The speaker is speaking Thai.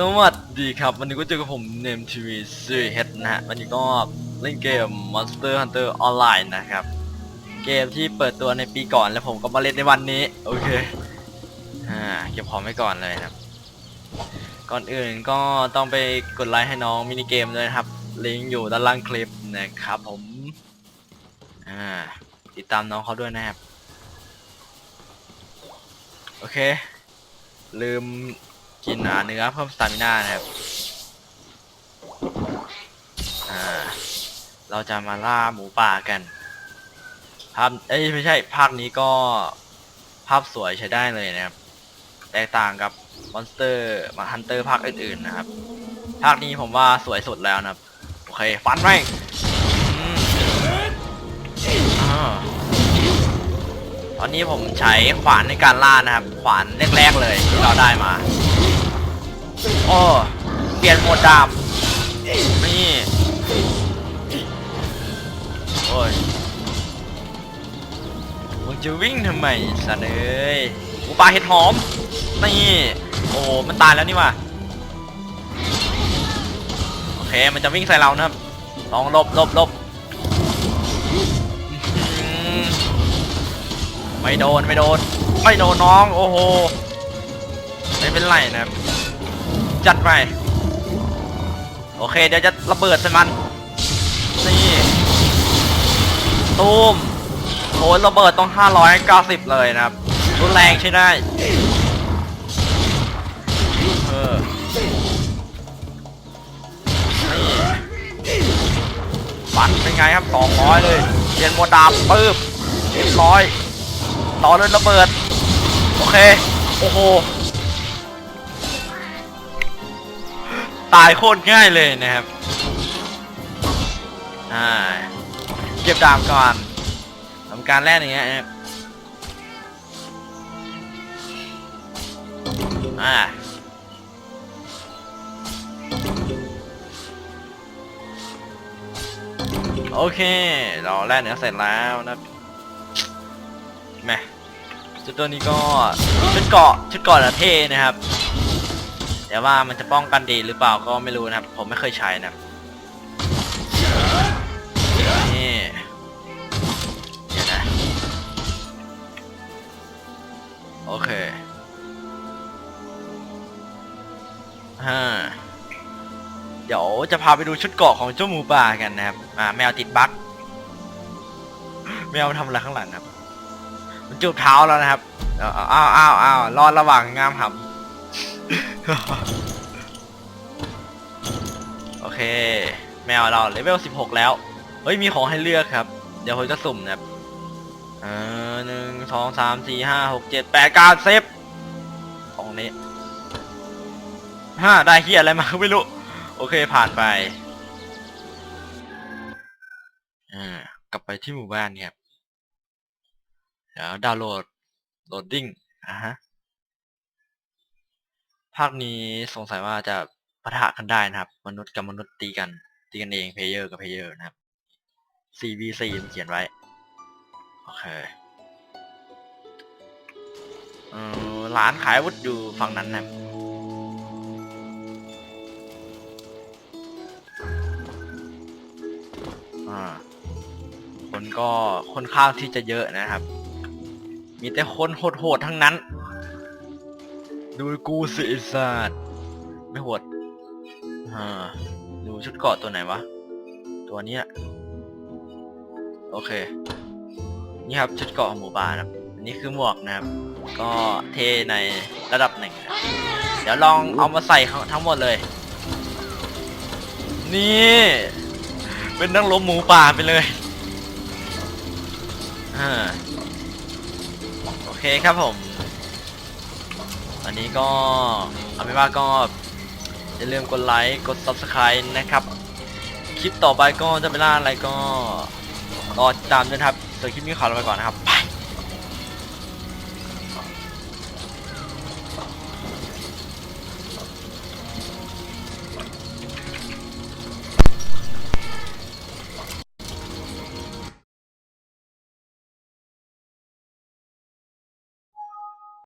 สวัสดีครับ วันนี้ก็เจอกับผมเนมทีวีซีเฮดนะฮะ วันนี้ก็เล่นเกม Monster Hunter Online นะครับ เกมที่เปิดตัวในปีก่อนแล้วผมก็มาเล่นในวันนี้ โอเค อ่า เก็บของไว้ก่อนเลยนะครับ ก่อนอื่นก็ต้องไปกดไลค์ให้น้องมินิเกมด้วยครับ ลิงก์อยู่ด้านล่างคลิปนะครับผม อ่า ติดตามน้องเขาด้วยนะครับ โอเค ลืม กินอาเนื้อเพิ่มสตามิน่านะครับอ่าเราจะมาล่าหมูป่ากัน ภาพ เอ้ยไม่ใช่ ภาพนี้ก็ภาพสวยใช้ได้เลยนะครับ แตกต่างกับมอนสเตอร์มาฮันเตอร์ภาคอื่นๆนะครับ ภาคนี้ผมว่าสวยสุดแล้วนะครับ โอเค ฟันแม่งอืมอ่าตอนนี้ผมใช้ขวานในการล่านะครับ ขวานแรกๆเลยที่เราได้มา โอ้เปลี่ยนโหมดดาบ นี่ โอ้ยมึงจะวิ่งทำไมสันเอ้ยกูปลาเห็ดหอม นี่ โอ้มันตายแล้วนี่ว่ะโอเค มันจะวิ่งใส่เรานะครับลองลบลบลบไม่โดน ไม่โดน ไม่โดนน้อง โอ้โห ไม่เป็นไรนะครับ จัดไปโอเค เดี๋ยวจะระเบิดใส่มัน นี่ตูมโอ้ยระเบิดต้อง 590 เลยนะครับรุนแรงใช่ได้เออนี่ฟันเป็นไงครับ200เลยเรียนโมดาบปึ๊บเรียบร้อยต่อเลยระเบิด โอเค โอ้โห ตายโคตรง่ายเลยนะครับอ่าเก็บดาบก่อนทำการแรกอย่างเงี้ยนะครับอ่าโอเค เราแรกเนื้อเสร็จแล้วนะแม่ชุดตัวนี้ก็ชุดเกาะชุดเกาะอะเทนะครับ แต่ว่ามันจะป้องกันดีหรือเปล่าก็ไม่รู้นะครับ ผมไม่เคยใช้นะครับนี่เดี๋ยวนะโอเคฮ่าเดี๋ยวจะพาไปดูชุดเกาะของเจ้าหมูป่ากันนะครับอ่าแมวติดบั๊กแมวทำอะไรข้างหลังครับ มันจูบเท้าแล้วนะครับอาอ้าวอ้าวอ้าวรอดระหว่างงามหำ โอเค แมวเราเลเวล 16 แล้ว เฮ้ย มีของให้เลือกครับ เดี๋ยวผมจะสุ่มนะครับเออหนึ่งสองสามสี่ห้าหกเจ็ดแปดเก้าสิบของนี้ห้าได้เฮียอะไรมาไม่รู้ โอเคผ่านไปอ่ากลับไปที่หมู่บ้านครับ เดี๋ยวดาวน์โหลดโหลดดิ้งอะฮะ ภาคนี้สงสัยว่าจะปะทะกันได้นะครับ มนุษย์กับมนุษย์ตีกัน ตีกันเองเพลเยอร์กับเพลเยอร์นะครับ 4v4 มันเขียนไว้ โอเคเออร้านขายอาวุธอยู่ฝั่งนั้นนะครับอ่าคนก็ค่อนข้างที่จะเยอะนะครับ มีแต่คนโหดๆทั้งนั้น ดูกูสิไอ้สัตว์ไม่หดอ่าดูชุดเกาะตัวไหนวะ ตัวเนี้ยโอเค นี่ครับชุดเกาะของหมู่บ้านครับอันนี้คือหมวกนะครับ ก็เทในระดับหนึ่งนะเดี๋ยวลองเอามาใส่ทั้งหมดเลย นี่ เป็นนักล้มหมูป่าไปเลยอ่าโอเคครับผม อันนี้ก็เอาเป็นว่าก็อย่าลืมกดไลค์กด subscribe นะครับ คลิปต่อไปก็จะเป็นล่าอะไรก็รอติดตามด้วยนะครับ ตัวคลิปนี้ขอลาไปก่อนนะครับ